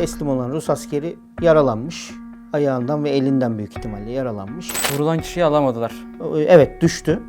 teslim olan Rus askeri yaralanmış. Ayağından ve elinden büyük ihtimalle yaralanmış. Vurulan kişiyi alamadılar. Evet düştü.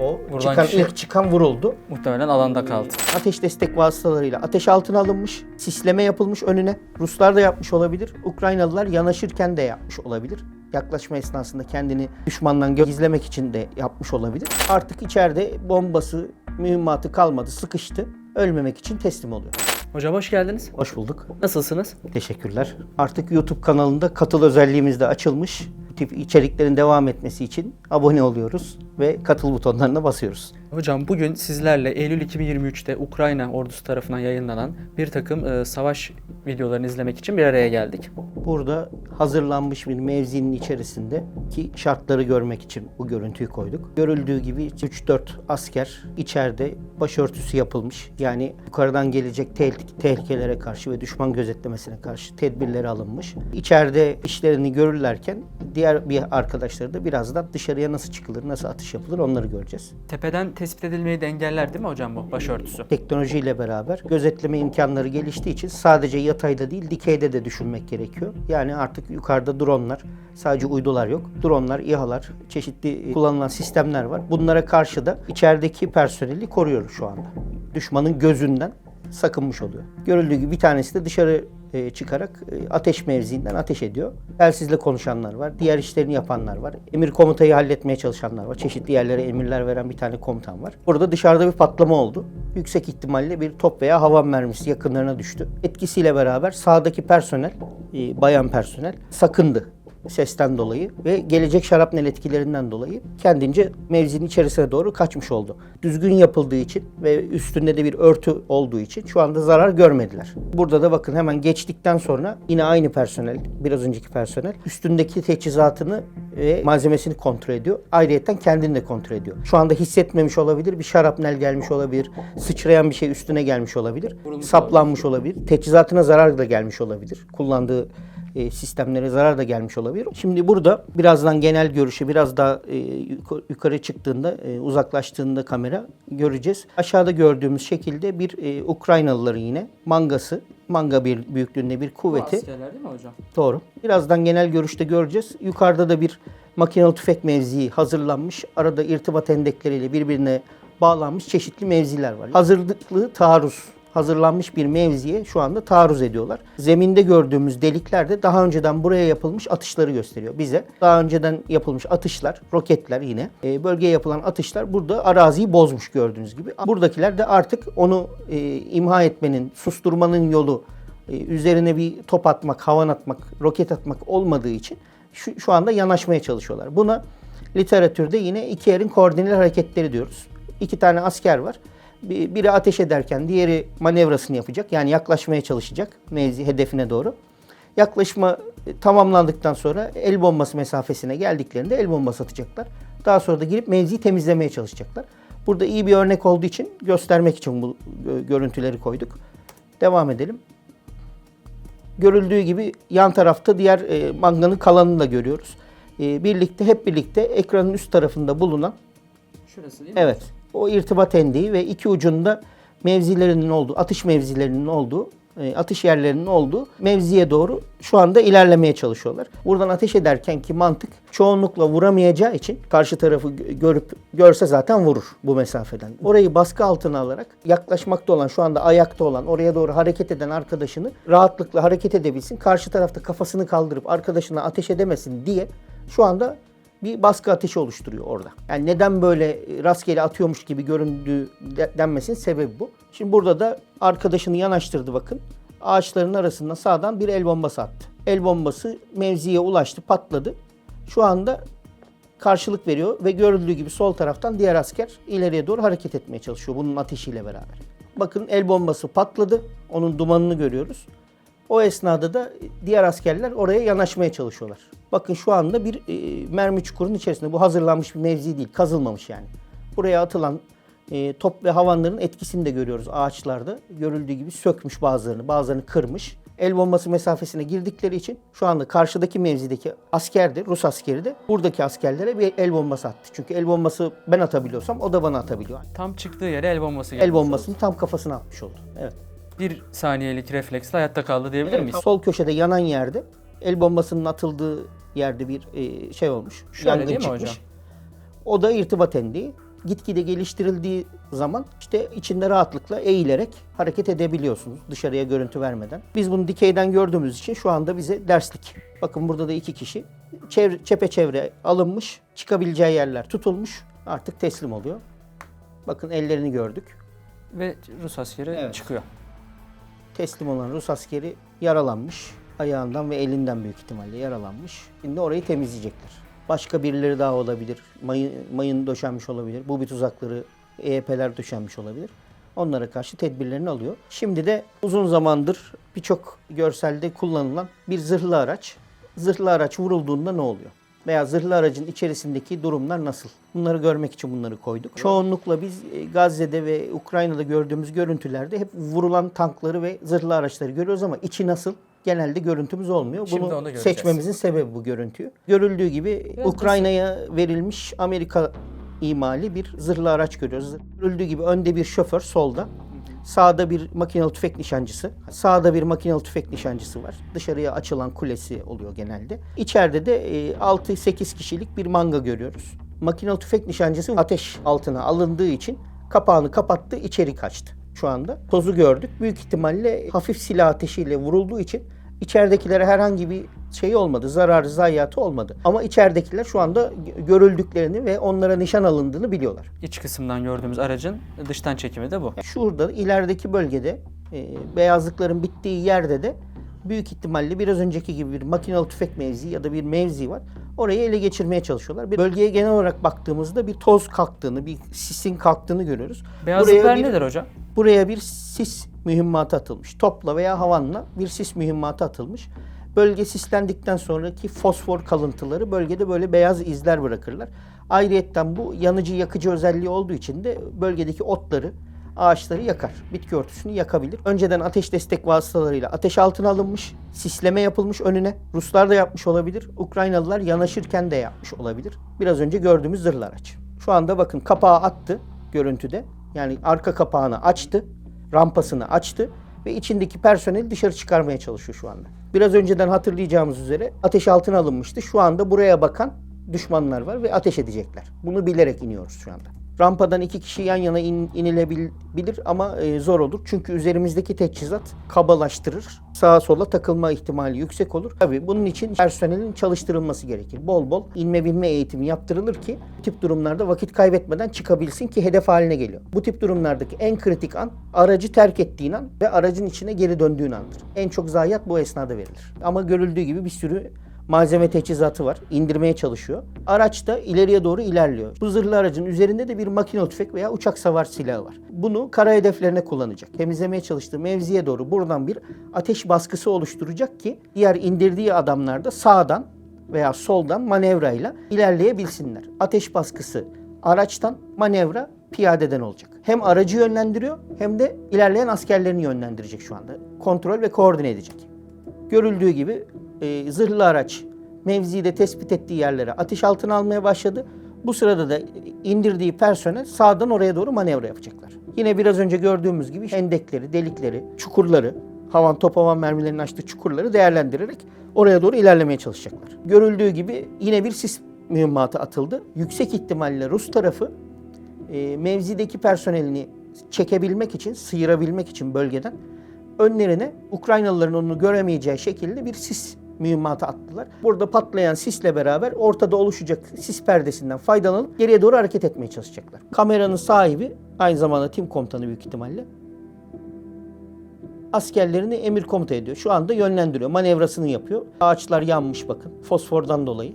O Vurulan çıkan, kişi- ilk çıkan vuruldu. Muhtemelen alanda kaldı. Ateş destek vasıtalarıyla ateş altına alınmış. Sisleme yapılmış önüne. Ruslar da yapmış olabilir. Ukraynalılar yanaşırken de yapmış olabilir. Yaklaşma esnasında kendini düşmandan gizlemek için de yapmış olabilir. Artık içeride bombası, mühimmatı kalmadı, sıkıştı. Ölmemek için teslim oluyor. Hocam hoş geldiniz. Hoş bulduk. Nasılsınız? Teşekkürler. Artık YouTube kanalında katıl özelliğimiz de açılmış. Bu tip içeriklerin devam etmesi için abone oluyoruz ve katıl butonlarına basıyoruz. Hocam bugün sizlerle Eylül 2023'te Ukrayna ordusu tarafından yayınlanan bir takım e, savaş videolarını izlemek için bir araya geldik. Burada hazırlanmış bir mevzinin içerisinde ki şartları görmek için bu görüntüyü koyduk. Görüldüğü gibi 3-4 asker içeride başörtüsü yapılmış. Yani yukarıdan gelecek tehlike- tehlikelere karşı ve düşman gözetlemesine karşı tedbirleri alınmış. İçeride işlerini görürlerken diğer bir arkadaşları da birazdan dışarıya nasıl çıkılır, nasıl atış yapılır onları göreceğiz. Tepeden tespit edilmeyi de engeller değil mi hocam bu başörtüsü? Teknolojiyle beraber gözetleme imkanları geliştiği için sadece yatayda değil dikeyde de düşünmek gerekiyor. Yani artık yukarıda dronlar, sadece uydular yok. Dronlar, İHA'lar, çeşitli kullanılan sistemler var. Bunlara karşı da içerideki personeli koruyor şu anda. Düşmanın gözünden sakınmış oluyor. Görüldüğü gibi bir tanesi de dışarı e, çıkarak e, ateş mevziinden ateş ediyor. Telsizle konuşanlar var, diğer işlerini yapanlar var. Emir komutayı halletmeye çalışanlar var. Çeşitli yerlere emirler veren bir tane komutan var. Burada dışarıda bir patlama oldu. Yüksek ihtimalle bir top veya hava mermisi yakınlarına düştü. Etkisiyle beraber sağdaki personel, e, bayan personel sakındı sesten dolayı ve gelecek şarapnel etkilerinden dolayı kendince mevzinin içerisine doğru kaçmış oldu. Düzgün yapıldığı için ve üstünde de bir örtü olduğu için şu anda zarar görmediler. Burada da bakın hemen geçtikten sonra yine aynı personel, biraz önceki personel üstündeki teçhizatını ve malzemesini kontrol ediyor. Ayrıyeten kendini de kontrol ediyor. Şu anda hissetmemiş olabilir, bir şarapnel gelmiş olabilir, sıçrayan bir şey üstüne gelmiş olabilir, Vurulmuş saplanmış olabilir, teçhizatına zarar da gelmiş olabilir. Kullandığı e, sistemlere zarar da gelmiş olabilir. Şimdi burada birazdan genel görüşü biraz daha e, yuka- yukarı çıktığında, e, uzaklaştığında kamera göreceğiz. Aşağıda gördüğümüz şekilde bir e, Ukraynalıların yine mangası, manga bir büyüklüğünde bir kuvveti. askerler değil mi hocam? Doğru. Birazdan genel görüşte göreceğiz. Yukarıda da bir makinalı tüfek mevzii hazırlanmış. Arada irtibat endekleriyle birbirine bağlanmış çeşitli mevziler var. Hazırlıklı taarruz hazırlanmış bir mevziye şu anda taarruz ediyorlar. Zeminde gördüğümüz delikler de daha önceden buraya yapılmış atışları gösteriyor bize. Daha önceden yapılmış atışlar, roketler yine e, bölgeye yapılan atışlar burada araziyi bozmuş gördüğünüz gibi. Buradakiler de artık onu e, imha etmenin, susturmanın yolu e, üzerine bir top atmak, havan atmak, roket atmak olmadığı için şu, şu anda yanaşmaya çalışıyorlar. Buna literatürde yine iki yerin koordineli hareketleri diyoruz. İki tane asker var. Bir- Biri ateş ederken diğeri manevrasını yapacak. Yani yaklaşmaya çalışacak mevzi hedefine doğru. Yaklaşma e, tamamlandıktan sonra el bombası mesafesine geldiklerinde el bombası atacaklar. Daha sonra da girip mevziyi temizlemeye çalışacaklar. Burada iyi bir örnek olduğu için göstermek için bu e, görüntüleri koyduk. Devam edelim. Görüldüğü gibi yan tarafta diğer e, manganın kalanını da görüyoruz. E, birlikte hep birlikte ekranın üst tarafında bulunan Şurası değil mi? evet o irtibat endiği ve iki ucunda mevzilerinin olduğu, atış mevzilerinin olduğu, e, atış yerlerinin olduğu mevziye doğru şu anda ilerlemeye çalışıyorlar. Buradan ateş ederken ki mantık çoğunlukla vuramayacağı için karşı tarafı gö- görüp görse zaten vurur bu mesafeden. Orayı baskı altına alarak yaklaşmakta olan şu anda ayakta olan oraya doğru hareket eden arkadaşını rahatlıkla hareket edebilsin. Karşı tarafta kafasını kaldırıp arkadaşına ateş edemesin diye şu anda bir baskı ateşi oluşturuyor orada. Yani neden böyle rastgele atıyormuş gibi göründüğü de- denmesinin sebebi bu. Şimdi burada da arkadaşını yanaştırdı bakın. Ağaçların arasından sağdan bir el bombası attı. El bombası mevziye ulaştı, patladı. Şu anda karşılık veriyor ve görüldüğü gibi sol taraftan diğer asker ileriye doğru hareket etmeye çalışıyor bunun ateşiyle beraber. Bakın el bombası patladı. Onun dumanını görüyoruz. O esnada da diğer askerler oraya yanaşmaya çalışıyorlar. Bakın şu anda bir e, mermi çukurun içerisinde. Bu hazırlanmış bir mevzi değil, kazılmamış yani. Buraya atılan e, top ve havanların etkisini de görüyoruz ağaçlarda. Görüldüğü gibi sökmüş bazılarını, bazılarını kırmış. El bombası mesafesine girdikleri için şu anda karşıdaki mevzideki asker de, Rus askeri de buradaki askerlere bir el bombası attı. Çünkü el bombası ben atabiliyorsam o da bana atabiliyor. Tam çıktığı yere el bombası geldi. El bombasını tam kafasına atmış oldu. Evet. Bir saniyelik refleksle hayatta kaldı diyebilir miyiz? Sol köşede yanan yerde el bombasının atıldığı yerde bir e, şey olmuş. Şöyle yangın değil mi çıkmış. hocam? O da irtibat endiği. Gitgide geliştirildiği zaman işte içinde rahatlıkla eğilerek hareket edebiliyorsunuz dışarıya görüntü vermeden. Biz bunu dikeyden gördüğümüz için şu anda bize derslik. Bakın burada da iki kişi çevre, çepeçevre alınmış, çıkabileceği yerler tutulmuş. Artık teslim oluyor. Bakın ellerini gördük. Ve Rus askeri Evet. çıkıyor. Teslim olan Rus askeri yaralanmış. Ayağından ve elinden büyük ihtimalle yaralanmış. Şimdi orayı temizleyecekler. Başka birileri daha olabilir. Mayın, mayın döşenmiş olabilir. Bu bir tuzakları, EYP'ler döşenmiş olabilir. Onlara karşı tedbirlerini alıyor. Şimdi de uzun zamandır birçok görselde kullanılan bir zırhlı araç. Zırhlı araç vurulduğunda ne oluyor? Veya zırhlı aracın içerisindeki durumlar nasıl? Bunları görmek için bunları koyduk. Çoğunlukla biz e, Gazze'de ve Ukrayna'da gördüğümüz görüntülerde hep vurulan tankları ve zırhlı araçları görüyoruz ama içi nasıl? Genelde görüntümüz olmuyor. Şimdi Bunu onu seçmemizin sebebi bu görüntüyü. Görüldüğü gibi Ukrayna'ya verilmiş Amerika imali bir zırhlı araç görüyoruz. Görüldüğü gibi önde bir şoför solda. Sağda bir makinalı tüfek nişancısı. Sağda bir makinalı tüfek nişancısı var. Dışarıya açılan kulesi oluyor genelde. İçeride de e, 6-8 kişilik bir manga görüyoruz. Makinalı tüfek nişancısı ateş altına alındığı için kapağını kapattı, içeri kaçtı şu anda. Tozu gördük. Büyük ihtimalle hafif silah ateşiyle vurulduğu için içeridekilere herhangi bir şey olmadı. Zararı, zayiatı olmadı. Ama içeridekiler şu anda görüldüklerini ve onlara nişan alındığını biliyorlar. İç kısımdan gördüğümüz aracın dıştan çekimi de bu. Şurada ilerideki bölgede e, beyazlıkların bittiği yerde de büyük ihtimalle biraz önceki gibi bir makinalı tüfek mevzi ya da bir mevzi var. Orayı ele geçirmeye çalışıyorlar. Bir bölgeye genel olarak baktığımızda bir toz kalktığını, bir sisin kalktığını görüyoruz. Beyazlıklar bir- nedir hocam? Buraya bir sis mühimmatı atılmış. Topla veya havanla bir sis mühimmatı atılmış. Bölge sislendikten sonraki fosfor kalıntıları bölgede böyle beyaz izler bırakırlar. Ayrıyetten bu yanıcı yakıcı özelliği olduğu için de bölgedeki otları, ağaçları yakar. Bitki örtüsünü yakabilir. Önceden ateş destek vasıtalarıyla ateş altına alınmış, sisleme yapılmış önüne. Ruslar da yapmış olabilir. Ukraynalılar yanaşırken de yapmış olabilir. Biraz önce gördüğümüz zırhlı araç. Şu anda bakın kapağı attı görüntüde. Yani arka kapağını açtı, rampasını açtı ve içindeki personeli dışarı çıkarmaya çalışıyor şu anda. Biraz önceden hatırlayacağımız üzere ateş altına alınmıştı. Şu anda buraya bakan düşmanlar var ve ateş edecekler. Bunu bilerek iniyoruz şu anda. Rampadan iki kişi yan yana in, inilebilir ama e, zor olur. Çünkü üzerimizdeki teçhizat kabalaştırır. Sağa sola takılma ihtimali yüksek olur. Tabii bunun için personelin çalıştırılması gerekir. Bol bol inme binme eğitimi yaptırılır ki tip durumlarda vakit kaybetmeden çıkabilsin ki hedef haline geliyor. Bu tip durumlardaki en kritik an aracı terk ettiğin an ve aracın içine geri döndüğün andır. En çok zayiat bu esnada verilir. Ama görüldüğü gibi bir sürü malzeme teçhizatı var. İndirmeye çalışıyor. Araç da ileriye doğru ilerliyor. Bu zırhlı aracın üzerinde de bir makinalı tüfek veya uçak savar silahı var. Bunu kara hedeflerine kullanacak. Temizlemeye çalıştığı mevziye doğru buradan bir ateş baskısı oluşturacak ki diğer indirdiği adamlar da sağdan veya soldan manevrayla ilerleyebilsinler. Ateş baskısı araçtan, manevra piyadeden olacak. Hem aracı yönlendiriyor hem de ilerleyen askerlerini yönlendirecek şu anda. Kontrol ve koordine edecek. Görüldüğü gibi e, zırhlı araç mevzide tespit ettiği yerlere ateş altına almaya başladı. Bu sırada da indirdiği personel sağdan oraya doğru manevra yapacaklar. Yine biraz önce gördüğümüz gibi hendekleri, delikleri, çukurları, havan top havan mermilerinin açtığı çukurları değerlendirerek oraya doğru ilerlemeye çalışacaklar. Görüldüğü gibi yine bir sis mühimmatı atıldı. Yüksek ihtimalle Rus tarafı e, mevzideki personelini çekebilmek için, sıyırabilmek için bölgeden önlerine Ukraynalıların onu göremeyeceği şekilde bir sis mühimmatı attılar. Burada patlayan sisle beraber ortada oluşacak sis perdesinden faydalanıp geriye doğru hareket etmeye çalışacaklar. Kameranın sahibi aynı zamanda tim komutanı büyük ihtimalle askerlerini emir komuta ediyor. Şu anda yönlendiriyor. Manevrasını yapıyor. Ağaçlar yanmış bakın. Fosfordan dolayı.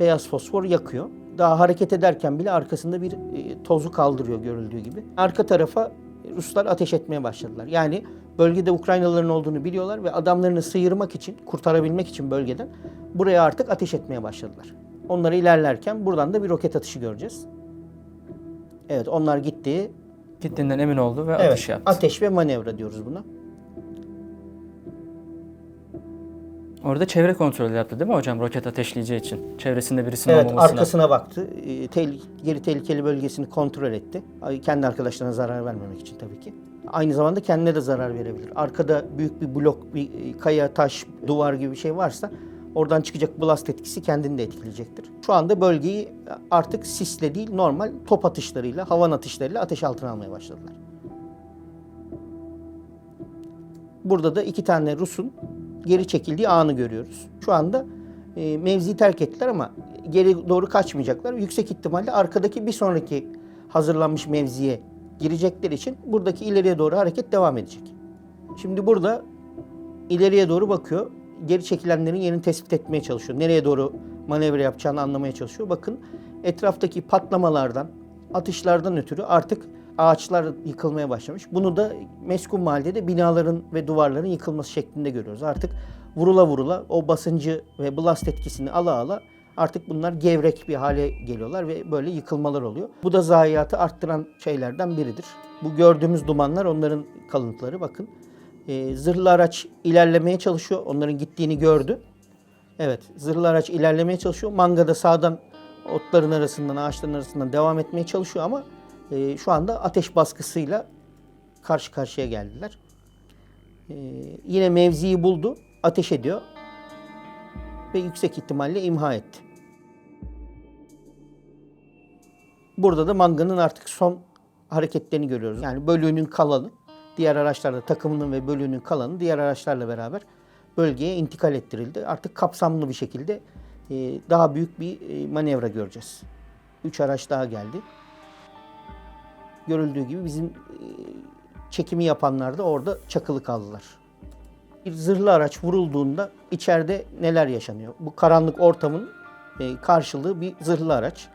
Beyaz fosfor yakıyor. Daha hareket ederken bile arkasında bir e, tozu kaldırıyor görüldüğü gibi. Arka tarafa Ruslar ateş etmeye başladılar. Yani bölgede Ukraynalıların olduğunu biliyorlar ve adamlarını sıyırmak için, kurtarabilmek için bölgeden buraya artık ateş etmeye başladılar. Onları ilerlerken buradan da bir roket atışı göreceğiz. Evet onlar gitti. Gittiğinden emin oldu ve Evet, atış yaptı. ateş ve manevra diyoruz buna. Orada çevre kontrolü yaptı değil mi hocam roket ateşleyeceği için? Çevresinde birisinin Evet olmamasına. arkasına baktı. E, tehl- geri tehlikeli bölgesini kontrol etti. Kendi arkadaşlarına zarar vermemek için tabii ki. Aynı zamanda kendine de zarar verebilir. Arkada büyük bir blok, bir e, kaya, taş, duvar gibi bir şey varsa oradan çıkacak blast etkisi kendini de etkileyecektir. Şu anda bölgeyi artık sisle değil normal top atışlarıyla, havan atışlarıyla ateş altına almaya başladılar. Burada da iki tane Rus'un geri çekildiği anı görüyoruz. Şu anda e, mevziyi terk ettiler ama geri doğru kaçmayacaklar. Yüksek ihtimalle arkadaki bir sonraki hazırlanmış mevziye girecekleri için buradaki ileriye doğru hareket devam edecek. Şimdi burada ileriye doğru bakıyor. Geri çekilenlerin yerini tespit etmeye çalışıyor. Nereye doğru manevra yapacağını anlamaya çalışıyor. Bakın etraftaki patlamalardan, atışlardan ötürü artık ağaçlar yıkılmaya başlamış. Bunu da meskun mahallede binaların ve duvarların yıkılması şeklinde görüyoruz. Artık vurula vurula o basıncı ve blast etkisini ala ala artık bunlar gevrek bir hale geliyorlar ve böyle yıkılmalar oluyor. Bu da zayiatı arttıran şeylerden biridir. Bu gördüğümüz dumanlar onların kalıntıları bakın. Ee, zırhlı araç ilerlemeye çalışıyor. Onların gittiğini gördü. Evet, zırhlı araç ilerlemeye çalışıyor. Manga da sağdan otların arasından, ağaçların arasından devam etmeye çalışıyor ama e, şu anda ateş baskısıyla karşı karşıya geldiler. E, yine mevziyi buldu, ateş ediyor ve yüksek ihtimalle imha etti. Burada da Manga'nın artık son hareketlerini görüyoruz. Yani bölüğünün kalanı, diğer araçlarla takımının ve bölüğünün kalanı diğer araçlarla beraber bölgeye intikal ettirildi. Artık kapsamlı bir şekilde e, daha büyük bir e, manevra göreceğiz. Üç araç daha geldi. Görüldüğü gibi bizim e, çekimi yapanlar da orada çakılı kaldılar. Bir zırhlı araç vurulduğunda içeride neler yaşanıyor? Bu karanlık ortamın karşılığı bir zırhlı araç.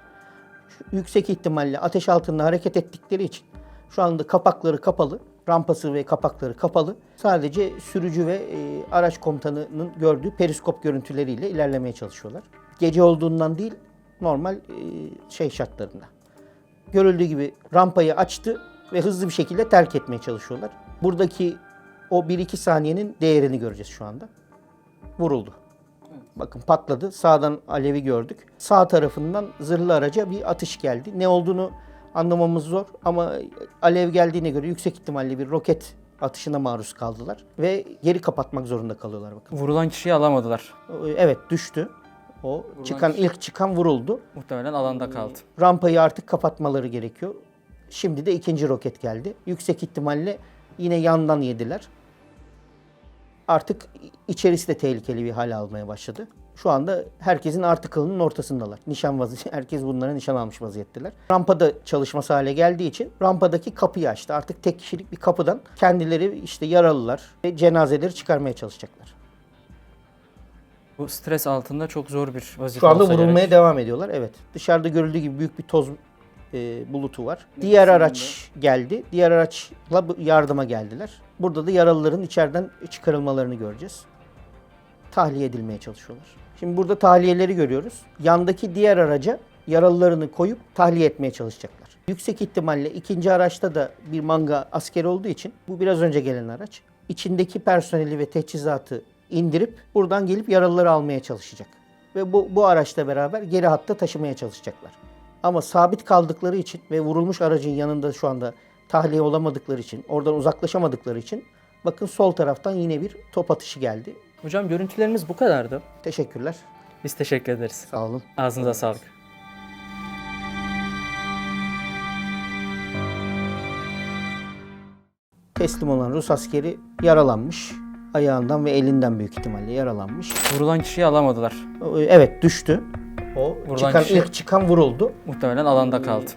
Yüksek ihtimalle ateş altında hareket ettikleri için şu anda kapakları kapalı, rampası ve kapakları kapalı. Sadece sürücü ve e, araç komutanının gördüğü periskop görüntüleriyle ilerlemeye çalışıyorlar. Gece olduğundan değil, normal e, şey şartlarında. Görüldüğü gibi rampayı açtı ve hızlı bir şekilde terk etmeye çalışıyorlar. Buradaki o 1-2 saniyenin değerini göreceğiz şu anda. Vuruldu. Bakın patladı. Sağdan alevi gördük. Sağ tarafından zırhlı araca bir atış geldi. Ne olduğunu anlamamız zor ama alev geldiğine göre yüksek ihtimalle bir roket atışına maruz kaldılar ve geri kapatmak zorunda kalıyorlar bakın. Vurulan kişiyi alamadılar. Evet düştü. O çıkan kişi- ilk çıkan vuruldu. Muhtemelen alanda kaldı. Rampayı artık kapatmaları gerekiyor. Şimdi de ikinci roket geldi. Yüksek ihtimalle yine yandan yediler. Artık içerisi de tehlikeli bir hal almaya başladı. Şu anda herkesin artıkılının ortasındalar. Nişan vaziyeti, herkes bunlara nişan almış vaziyetteler. Rampada çalışması hale geldiği için rampadaki kapıyı açtı. Artık tek kişilik bir kapıdan kendileri işte yaralılar ve cenazeleri çıkarmaya çalışacaklar. Bu stres altında çok zor bir vazife Şu anda vurulmaya gerek. devam ediyorlar. Evet. Dışarıda görüldüğü gibi büyük bir toz e, bulutu var. Diğer araç geldi. Diğer araçla yardıma geldiler. Burada da yaralıların içeriden çıkarılmalarını göreceğiz. Tahliye edilmeye çalışıyorlar. Şimdi burada tahliyeleri görüyoruz. Yandaki diğer araca yaralılarını koyup tahliye etmeye çalışacaklar. Yüksek ihtimalle ikinci araçta da bir manga askeri olduğu için bu biraz önce gelen araç. İçindeki personeli ve teçhizatı indirip buradan gelip yaralıları almaya çalışacak. Ve bu, bu araçla beraber geri hatta taşımaya çalışacaklar. Ama sabit kaldıkları için ve vurulmuş aracın yanında şu anda tahliye olamadıkları için, oradan uzaklaşamadıkları için bakın sol taraftan yine bir top atışı geldi. Hocam görüntülerimiz bu kadardı. Teşekkürler. Biz teşekkür ederiz. Sağ olun. Ağzınıza sağlık. Teslim olan Rus askeri yaralanmış. Ayağından ve elinden büyük ihtimalle yaralanmış. Vurulan kişiyi alamadılar. Evet düştü. O Vurulan çıkan kişi- ilk çıkan vuruldu. Muhtemelen alanda kaldı.